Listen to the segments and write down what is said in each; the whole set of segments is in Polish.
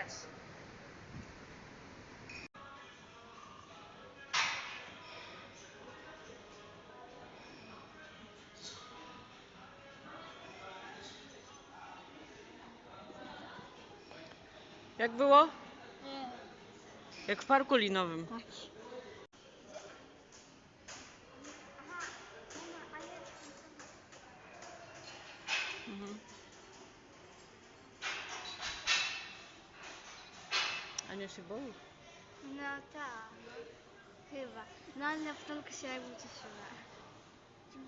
grać. Jak było? Jak w parku linowym. Tak. Mhm. Ania się boi? No tak, chyba. No ale na początku się jakby cieszyła.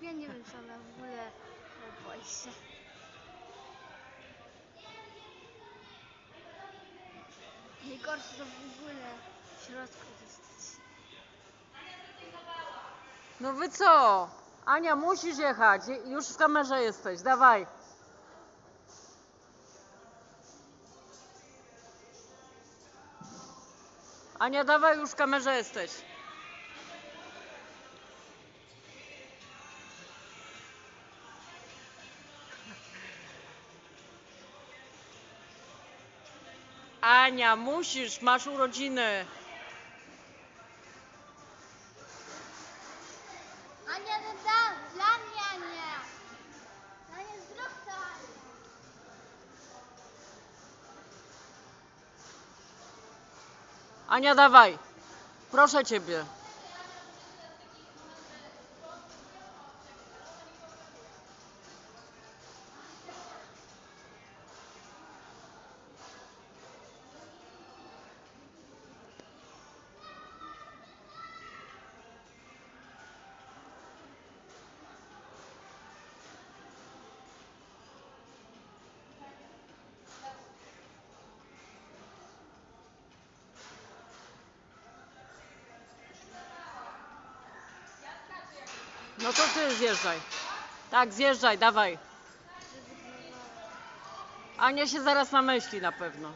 Ja nie wiem co ona w ogóle boi się. Najgorsze to w ogóle w środku zostać. No wy co? Ania, musisz jechać. Je- Już w kamerze jesteś. Dawaj. Ania, dawaj, już w kamerze jesteś. Ania, musisz, masz urodziny. Ania, dawaj. Proszę ciebie. No to ty zjeżdżaj. Tak, zjeżdżaj, dawaj. Ania się zaraz namyśli na pewno.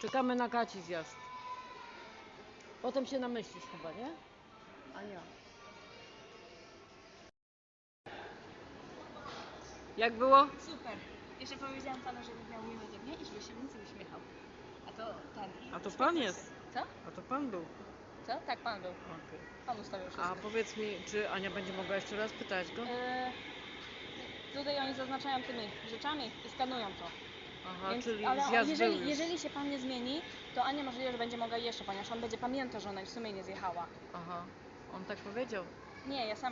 Czekamy na Kaci zjazd. Potem się namyślisz chyba, nie? Ania. Jak było? Super. Jeszcze powiedziałam panu, żeby miał miłe dnie i żeby się więcej uśmiechał. A to ten. A to pan jest. Co? A to pan był. Co? Tak, pan był. Okej. Pan ustawił wszystko. A powiedz mi, czy Ania będzie mogła jeszcze raz pytać go? E, tutaj oni zaznaczają tymi rzeczami i skanują to. Aha, Więc, czyli ale zjazd jeżeli, był już. jeżeli się pan nie zmieni, to Ania możliwe, że będzie mogła jeszcze, ponieważ on będzie pamiętał, że ona w sumie nie zjechała. Aha, on tak powiedział. Nie, ja sama